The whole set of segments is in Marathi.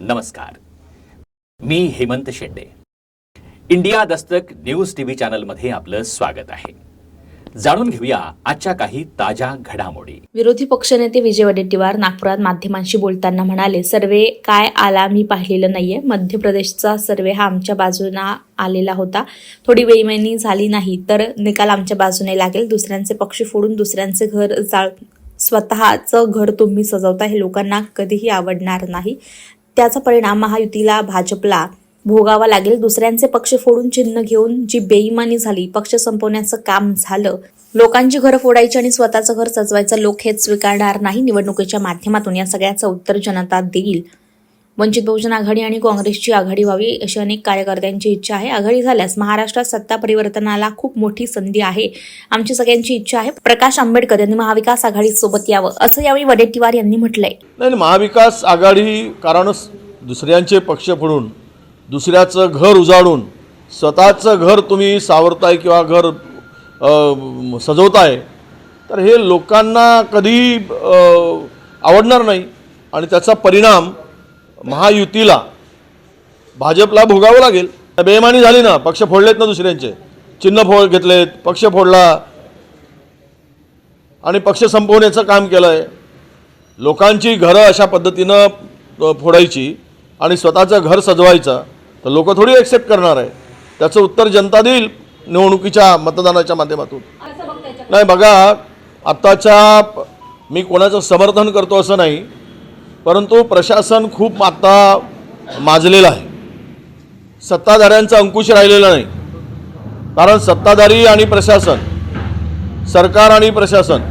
नमस्कार. मी Hemant Shende. India Dastak news TV चॅनलमध्ये आपलं स्वागत आहे. जाणून घेऊया आजच्या काही ताज्या घडामोडी. विरोधी पक्षनेते विजय वडेट्टीवार नागपुरात माध्यमांशी बोलताना म्हणाले सर्वे काय आला मी पाहिलेलं नाहीये. मध्य प्रदेशचा सर्वे हा आमच्या बाजूना आलेला होता. थोडी बेईमानी झाली नाही तर निकाल आमच्या बाजूने लागेल. दुसऱ्यांचे पक्ष फोडून दुसऱ्यांचे घर जाळ स्वतःचं घर तुम्ही सजवता हे लोकांना कधीही आवडणार नाही. त्याचा परिणाम महायुतीला भाजपला भोगावा लागेल. दुसऱ्यांचे पक्ष फोडून चिन्ह घेऊन जी बेईमानी झाली पक्ष संपवण्याचं काम झालं. लोकांची घरं फोडायची आणि स्वतःचं घर सजवायचं लोक हेच स्वीकारणार नाही. निवडणुकीच्या माध्यमातून या सगळ्याचं उत्तर जनता देईल. वंचित बहुजन आघाडी आणि काँग्रेसची आघाडी व्हावी अशी अनेक कार्यकर्त्यांची इच्छा आहे. आघाडी झाल्यास महाराष्ट्रात सत्ता परिवर्तनाला खूप मोठी संधी आहे. आमची सगळ्यांची इच्छा आहे प्रकाश आंबेडकर यांनी महाविकास आघाडी सोबत यावं असं यावेळी वडेट्टीवार यांनी म्हटलंय. नाही महाविकास आघाडी कारण दुसऱ्यांचे पक्ष फोडून दुसऱ्याचं घर उजाडून स्वतःचं घर तुम्ही सावरताय किंवा घर सजवताय तर हे लोकांना कधी आवडणार नाही. आणि त्याचा परिणाम महायुतीला भाजपला भोगावं लागेल. बेमानी झाली ना पक्ष फोडलेत ना दुसऱ्यांचे. चिन्ह फोड घेतलेत पक्ष फोडला. आणि पक्ष संपवण्याचं काम केलं आहे लोकांची घरं अशा पद्धतीनं फोडायची आणि स्वतःचं घर सजवायचं तर लोक थोडी ॲक्सेप्ट करणार आहे. त्याचं उत्तर जनता देईल निवडणुकीच्या मतदानाच्या माध्यमातून. नाही बघा आत्ताच्या मी कोणाचं समर्थन करतो असं नाही परंतु प्रशासन खूप आता माजलेलं आहे. सत्ताधाऱ्यांचा अंकुश राहिलेला नाही. कारण सत्ताधारी आणि प्रशासन सरकार आणि प्रशासन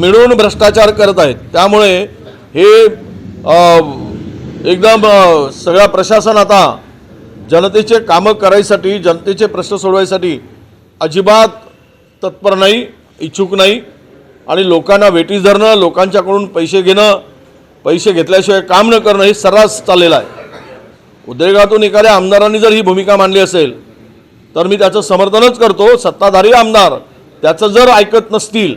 मिळून भ्रष्टाचार करत आहेत. त्यामुळे हे एकदम सगळा प्रशासन आता जनतेचे कामं करायसाठी जनतेचे प्रश्न सोडवायसाठी अजिबात तत्पर नाही इच्छुक नाही. आणि लोकांना वेटीस धरणं लोकांच्याकडून पैसे घेणं पैसे घेतल्याशिवाय काम न करणं हे सर्रास चाललेलं आहे. उद्रेकातून एखाद्या आमदारांनी जर ही भूमिका मांडली असेल तर मी त्याचं समर्थनच करतो. सत्ताधारी आमदार त्याचं जर ऐकत नसतील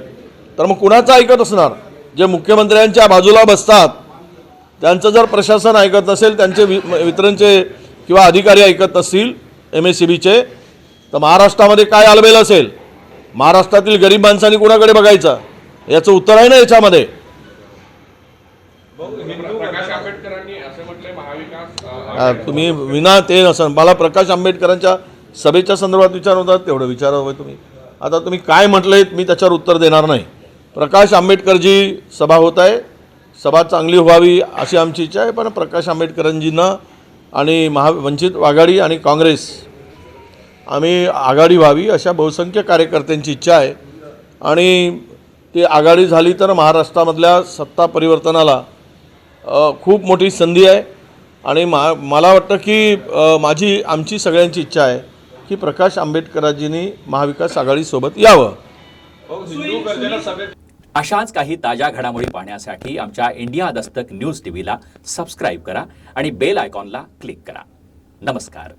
तर मग कुणाचं ऐकत असणार? जे मुख्यमंत्र्यांच्या बाजूला बसतात त्यांचं जर प्रशासन ऐकत नसेल त्यांचे वि वितरणचे किंवा अधिकारी ऐकत नसतील एम एस सी बीचे तर महाराष्ट्रामध्ये काय आलबेल असेल? महाराष्ट्रातील गरीब माणसांनी कुणाकडे बघायचं? याचं उत्तर आहे ना याच्यामध्ये प्रकाश आंबेडकरांनी असं म्हटलंय महाविकास अ, अ, तुम्ही विना ते नसन मला प्रकाश आंबेडकरांच्या सभेच्या संदर्भात विचार होता तेवढं विचारावं तुम्ही. आता तुम्ही काय म्हटलंय मी त्याच्यावर उत्तर देणार नाही. प्रकाश आंबेडकरजी सभा होत आहे. सभा चांगली व्हावी अशी आमची इच्छा आहे पण प्रकाश आंबेडकरांजींना आणि महा वंचित आघाडी आणि काँग्रेस आम्ही आघाडी व्हावी अशा बहुसंख्य कार्यकर्त्यांची इच्छा आहे. आणि ती आघाडी झाली तर महाराष्ट्रामधल्या सत्ता परिवर्तनाला खूप मोठी संधी आहे. आणि मा मला वाटतं की माझी आमची सगळ्यांची इच्छा आहे की प्रकाश आंबेडकरांजींनी महाविकास आघाडीसोबत यावं. अशाच काही ताज्या घडामोडी पाहण्यासाठी आमच्या इंडिया दस्तक न्यूज टीव्हीला सबस्क्राईब करा आणि बेल आयकॉनला क्लिक करा. नमस्कार.